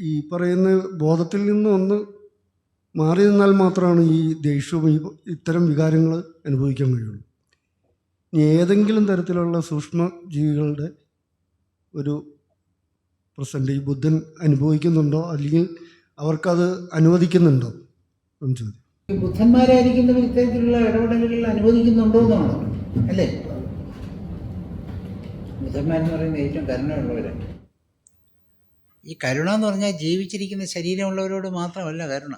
ഈ പറയുന്ന ബോധത്തിൽ നിന്ന് ഒന്ന് മാറി നിന്നാൽ മാത്രമാണ് ഈ ദേഷ്യവും ഈ ഇത്തരം വികാരങ്ങൾ അനുഭവിക്കാൻ കഴിയുള്ളൂ. ഇനി ഏതെങ്കിലും തരത്തിലുള്ള സൂക്ഷ്മ ജീവികളുടെ ഒരു പ്രസന്റ് ഈ ബുദ്ധൻ അനുഭവിക്കുന്നുണ്ടോ? അല്ലെങ്കിൽ അവർക്കത് അനുവദിക്കുന്നുണ്ടോ? എന്ന് ചോദ്യം ബുദ്ധന്മാരായിരിക്കുന്ന ഇത്തരത്തിലുള്ള ഇടപെടലുകൾ അനുവദിക്കുന്നുണ്ടോ എന്നാണ്. അല്ലേ? ബുദ്ധന്മാരെന്ന് പറയുന്നത് ഏറ്റവും കരുണയുള്ളവരാണ് ഈ കരുണ എന്ന് പറഞ്ഞാൽ ജീവിച്ചിരിക്കുന്ന ശരീരമുള്ളവരോട് മാത്രമല്ല കരുണ.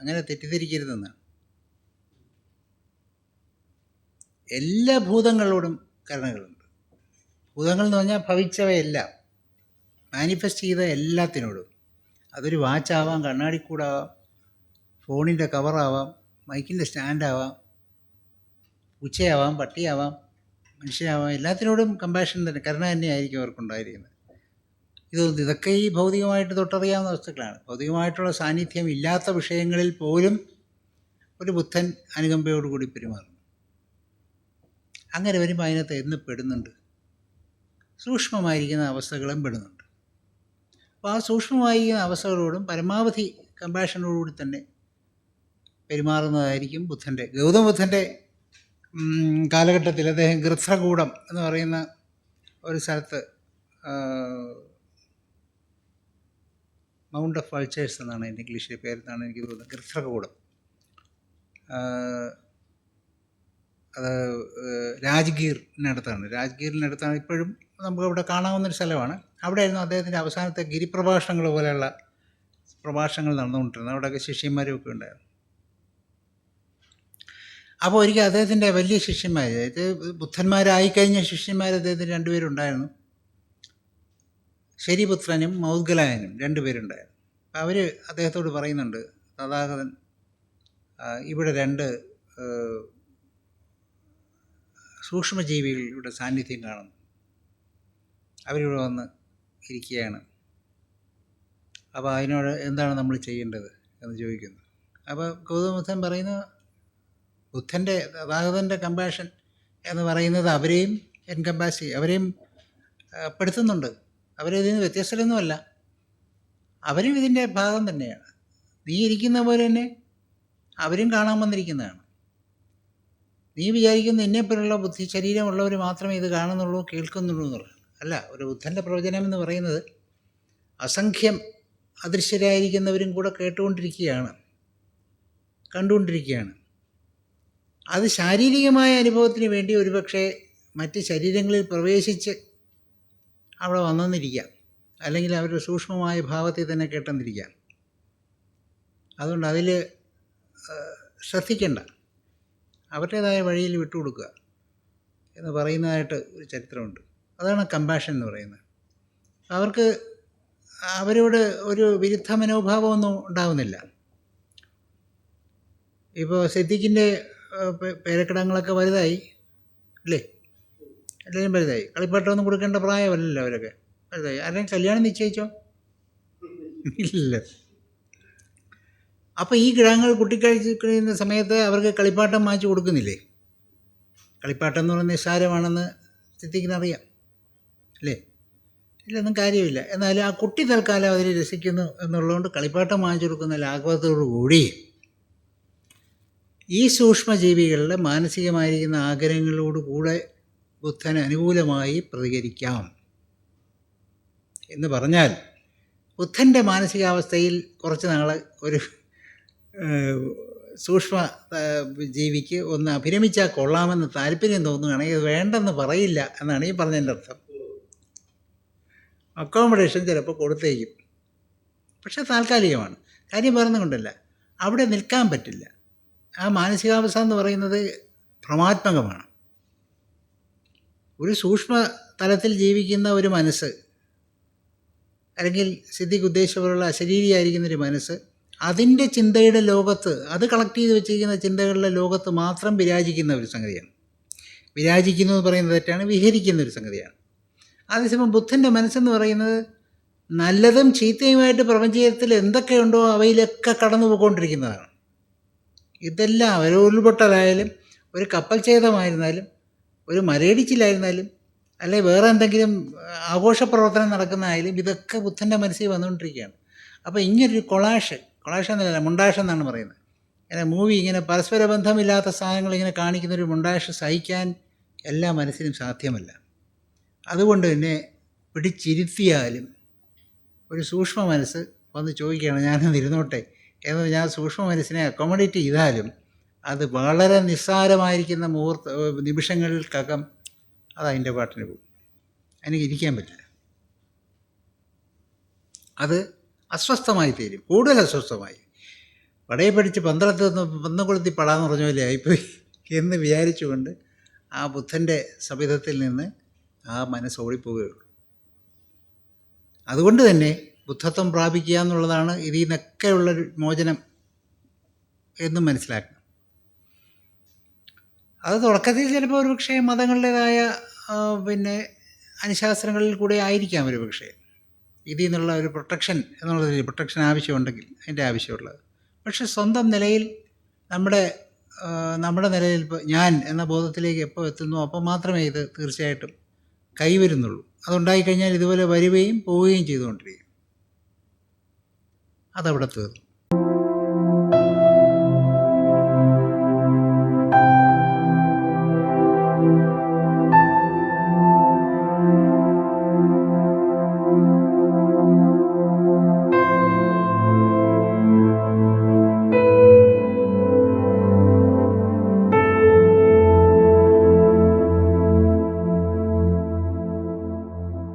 അങ്ങനെ തെറ്റിദ്ധരിക്കരുതെന്നാണ് എല്ലാ ഭൂതങ്ങളോടും കരുണകളുണ്ട്. ഭൂതങ്ങൾ എന്ന് പറഞ്ഞാൽ ഭവിച്ചവയെല്ലാം. മാനിഫെസ്റ്റ് ചെയ്ത എല്ലാത്തിനോടും. അതൊരു വാച്ചാവാം കണ്ണാടിക്കൂടാവാം ഫോണിന്റെ കവറാവാം മൈക്കിന്റെ സ്റ്റാൻഡാവാം പൂച്ചയാവാം പട്ടിയാവാം മനുഷ്യനാവാം എല്ലാത്തിനോടും കമ്പാഷൻ തന്നെ കരുണ തന്നെയായിരിക്കും അവർക്കുണ്ടായിരിക്കുന്നത്. ഇത് ഇതൊക്കെ ഈ ഭൗതികമായിട്ട് തൊട്ടറിയാവുന്ന വസ്തുക്കളാണ്. ഭൗതികമായിട്ടുള്ള സാന്നിധ്യം ഇല്ലാത്ത വിഷയങ്ങളിൽ പോലും ഒരു ബുദ്ധൻ അനുകമ്പയോടുകൂടി പെരുമാറുന്നു. അങ്ങനെ വരുമ്പോൾ അതിനകത്ത് എന്ന് പെടുന്നുണ്ട്? സൂക്ഷ്മമായിരിക്കുന്ന അവസ്ഥകളും പെടുന്നുണ്ട്. അപ്പോൾ ആ സൂക്ഷ്മമായിരിക്കുന്ന അവസ്ഥകളോടും പരമാവധി കമ്പാഷനോടുകൂടി തന്നെ പെരുമാറുന്നതായിരിക്കും ബുദ്ധന്റെ ഗൗതമ ബുദ്ധന്റെ കാലഘട്ടത്തിൽ അദ്ദേഹം ഗൃത്രകൂടം എന്ന് പറയുന്ന ഒരു സ്ഥലത്ത് മൗണ്ട് ഓഫ് വൾച്ചേഴ്സ് എന്നാണ് എന്റെ ഇംഗ്ലീഷിലെ പേരെന്നാണ് എനിക്ക് തോന്നുന്നത്. ഗൃത്രകൂടം ആ, അത് രാജ്ഗീറിനടുത്താണ്. രാജ്ഗീറിനടുത്താണ്. ഇപ്പോഴും നമുക്ക് അവിടെ കാണാവുന്നൊരു സ്ഥലമാണ്. അവിടെയായിരുന്നു അദ്ദേഹത്തിന്റെ അവസാനത്തെ ഗിരിപ്രഭാഷണങ്ങൾ പോലെയുള്ള പ്രഭാഷണങ്ങൾ നടന്നുകൊണ്ടിരുന്നത്. അവിടെയൊക്കെ ശിഷ്യന്മാരും ഒക്കെ ഉണ്ടായിരുന്നു. അപ്പോൾ ഒരിക്കൽ അദ്ദേഹത്തിന്റെ വലിയ ശിഷ്യന്മാർ അതായത് ബുദ്ധന്മാരായിക്കഴിഞ്ഞ ശിഷ്യന്മാർ അദ്ദേഹത്തിന് രണ്ടുപേരുണ്ടായിരുന്നു. ശരിപുത്രനും മൗദ്ഗലായനും രണ്ടുപേരുണ്ടായിരുന്നു. അവർ അദ്ദേഹത്തോട് പറയുന്നുണ്ട് തഥാഗതൻ ഇവിടെ രണ്ട് സൂക്ഷ്മജീവികളുടെ സാന്നിധ്യം കാണുന്നു. അവരിവിടെ വന്ന് ഇരിക്കുകയാണ്. അപ്പോൾ അതിനോട് എന്താണ് നമ്മൾ ചെയ്യേണ്ടത് എന്ന് ചോദിക്കുന്നു. അപ്പോൾ ഗൗതമ ബുദ്ധൻ പറയുന്നു ബുദ്ധന്റെ ഭാഗവതന്റെ കമ്പാഷൻ എന്ന് പറയുന്നത് അവരെയും എൻകമ്പാസ് അവരെയും പെടുത്തുന്നുണ്ട്. അവരിതിൽ നിന്ന് വ്യത്യസ്തരൊന്നുമല്ല. അവരും ഇതിന്റെ ഭാഗം തന്നെയാണ്. നീ ഇരിക്കുന്ന പോലെ തന്നെ അവരും കാണാൻ വന്നിരിക്കുന്നതാണ്. നീ വിചാരിക്കുന്ന എന്നെപ്പോലുള്ള ബുദ്ധി ശരീരമുള്ളവർ മാത്രമേ ഇത് കാണുന്നുള്ളൂ കേൾക്കുന്നുള്ളൂ എന്നുള്ളത് അല്ല ഒരു ബുദ്ധന്റെ പ്രവചനം എന്ന് പറയുന്നത് അസംഖ്യം അദൃശ്യരായിരിക്കുന്നവരും കൂടെ കേട്ടുകൊണ്ടിരിക്കുകയാണ് കണ്ടുകൊണ്ടിരിക്കുകയാണ്. അത് ശാരീരികമായ അനുഭവത്തിന് വേണ്ടി ഒരുപക്ഷെ മറ്റ് ശരീരങ്ങളിൽ പ്രവേശിച്ച് അവിടെ വന്നെന്നിരിക്കാം. അല്ലെങ്കിൽ അവരുടെ സൂക്ഷ്മമായ ഭാവത്തിൽ തന്നെ കേട്ടെന്നിരിക്കാം. അതുകൊണ്ട് അതിൽ ശ്രദ്ധിക്കേണ്ട. അവരുടേതായ വഴിയിൽ വിട്ടുകൊടുക്കുക എന്ന് പറയുന്നതായിട്ട് ഒരു ചരിത്രമുണ്ട്. അതാണ് കമ്പാഷൻ എന്ന് പറയുന്നത്. അവർക്ക് അവരോട് ഒരു വിരുദ്ധ മനോഭാവമൊന്നും ഉണ്ടാവുന്നില്ല. ഇപ്പോൾ സിദ്ദിഖിന്റെ പേരക്കിടങ്ങളൊക്കെ വലുതായി അല്ലേ? എല്ലാവരും വലുതായി. കളിപ്പാട്ടമൊന്നും കൊടുക്കേണ്ട പ്രായമല്ലല്ലോ അവരൊക്കെ. വലുതായി. ആരെയും കല്യാണം നിശ്ചയിച്ചോ? ഇല്ല. അപ്പോൾ ഈ കിടാങ്ങൾ കുട്ടിക്കഴിക്കുന്ന സമയത്ത് അവർക്ക് കളിപ്പാട്ടം മാറ്റി കൊടുക്കുന്നില്ലേ? കളിപ്പാട്ടം എന്ന് പറയുന്നത് നിസ്സാരമാണെന്ന് സിദ്ധിക്കുന്നറിയാം അല്ലേ? ഇല്ലൊന്നും കാര്യമില്ല. എന്നാലും ആ കുട്ടി തൽക്കാലം അവർ രസിക്കുന്നു എന്നുള്ളതുകൊണ്ട് കളിപ്പാട്ടം വാങ്ങിച്ചു കൊടുക്കുന്ന ലാഘവത്തോടു കൂടി ഈ സൂക്ഷ്മജീവികളുടെ മാനസികമായിരിക്കുന്ന ആഗ്രഹങ്ങളോട് കൂടെ ബുദ്ധന് അനുകൂലമായി പ്രതികരിക്കാം. എന്ന് പറഞ്ഞാൽ ബുദ്ധന്റെ മാനസികാവസ്ഥയിൽ കുറച്ച് നാൾ ഒരു സൂക്ഷ്മ ജീവിക്ക് ഒന്ന് അഭിരമിച്ചാൽ കൊള്ളാമെന്ന് താല്പര്യം തോന്നുകയാണെങ്കിൽ ഇത് വേണ്ടെന്ന് പറയില്ല എന്നാണ് ഈ പറഞ്ഞതിന്റെ അർത്ഥം. അക്കോമഡേഷൻ ചിലപ്പോൾ കൊടുത്തേക്കും. പക്ഷേ താൽക്കാലികമാണ്. കാര്യം പറഞ്ഞുകൊണ്ടല്ല അവിടെ നിൽക്കാൻ പറ്റില്ല. ആ മാനസികാവസ്ഥ എന്ന് പറയുന്നത് ഭ്രമാത്മകമാണ് ഒരു സൂക്ഷ്മ തലത്തിൽ ജീവിക്കുന്ന ഒരു മനസ്സ് അല്ലെങ്കിൽ സിദ്ധിക്ക് ഉദ്ദേശമുള്ള അശരീരിയായിരിക്കുന്ന ഒരു മനസ്സ് അതിന്റെ ചിന്തയുടെ ലോകത്ത് അത് കളക്ട് ചെയ്ത് വെച്ചിരിക്കുന്ന ചിന്തകളുടെ ലോകത്ത് മാത്രം വിരാജിക്കുന്ന ഒരു സംഗതിയാണ്. വിരാജിക്കുന്നു എന്ന് പറയുന്നത് തെറ്റാണ് വിഹരിക്കുന്ന ഒരു സംഗതിയാണ്. അതേസമയം ബുദ്ധന്റെ മനസ്സെന്ന് പറയുന്നത് നല്ലതും ചീത്തയുമായിട്ട് പ്രപഞ്ചത്തിൽ എന്തൊക്കെയുണ്ടോ അവയിലൊക്കെ കടന്നു പോയിക്കൊണ്ടിരിക്കുന്നതാണ് ഇതെല്ലാം ഒരു ഉരുൾപൊട്ടലായാലും ഒരു കപ്പൽ ഛേദമായിരുന്നാലും ഒരു മരയിടിച്ചിലായിരുന്നാലും അല്ലെ വേറെ എന്തെങ്കിലും ആഘോഷ പ്രവർത്തനം നടക്കുന്നതായാലും ഇതൊക്കെ ബുദ്ധന്റെ മനസ്സിൽ വന്നുകൊണ്ടിരിക്കുകയാണ്. അപ്പോൾ ഇങ്ങനൊരു കൊളാഷ് കൊളാഷ് എന്നല്ല മുണ്ടാഷ് എന്നാണ് പറയുന്നത്. ഇങ്ങനെ മൂവി ഇങ്ങനെ പരസ്പര ബന്ധമില്ലാത്ത സാധനങ്ങൾ ഇങ്ങനെ കാണിക്കുന്ന ഒരു മുണ്ടാഷ് സഹിക്കാൻ എല്ലാ മനസ്സിനും സാധ്യമല്ല. അതുകൊണ്ട് തന്നെ പിടിച്ചിരുത്തിയാലും ഒരു സൂക്ഷ്മ മനസ്സ് വന്ന് ചോദിക്കുകയാണ് ഇരുന്നോട്ടെ? എന്ന് ഞാൻ സൂക്ഷ്മ മനസ്സിനെ അക്കോമഡേറ്റ് ചെയ്താലും അത് വളരെ നിസ്സാരമായിരിക്കുന്ന മുഹൂർത്ത നിമിഷങ്ങൾക്കകം അത് അതിന്റെ പാട്ടിന് പോകും. എനിക്ക് ഇരിക്കാൻ പറ്റില്ല. അത് അസ്വസ്ഥമായി തീരും. കൂടുതൽ അസ്വസ്ഥമായി. വടയെ പഠിച്ച് പന്തളത്ത് നിന്ന് പന്തം കൊളുത്തി പടാന്ന് പറഞ്ഞ പോലെ ആയിപ്പോയി എന്ന് വിചാരിച്ചുകൊണ്ട് ആ ബുദ്ധന്റെ സവിധത്തിൽ നിന്ന് ആ മനസ്സ് ഓടിപ്പോവുകയുള്ളൂ. അതുകൊണ്ട് തന്നെ ബുദ്ധത്വം പ്രാപിക്കുക എന്നുള്ളതാണ് ഇതിൽ നിന്നൊക്കെയുള്ള മോചനം എന്നും മനസ്സിലാക്കണം അത് തുടക്കത്തിൽ ചിലപ്പോൾ ഒരു പക്ഷേ മതങ്ങളുടേതായ പിന്നെ അനുശാസനങ്ങളിൽ കൂടെ ആയിരിക്കാം ഒരു പക്ഷേ ഇതിൽ നിന്നുള്ള ഒരു പ്രൊട്ടക്ഷൻ എന്നുള്ളതിൽ പ്രൊട്ടക്ഷൻ ആവശ്യമുണ്ടെങ്കിൽ അതിന്റെ ആവശ്യമുള്ളത്. പക്ഷെ സ്വന്തം നിലയിൽ നമ്മുടെ നമ്മുടെ നിലയിൽ ഇപ്പോൾ ഞാൻ എന്ന ബോധത്തിലേക്ക് എപ്പോൾ എത്തുന്നു അപ്പോൾ മാത്രമേ ഇത് തീർച്ചയായിട്ടും കൈവരുന്നുള്ളൂ. അതുണ്ടായിക്കഴിഞ്ഞാൽ ഇതുപോലെ വരികയും പോവുകയും ചെയ്തുകൊണ്ടിരിക്കും. അതവിടെ തീർന്നു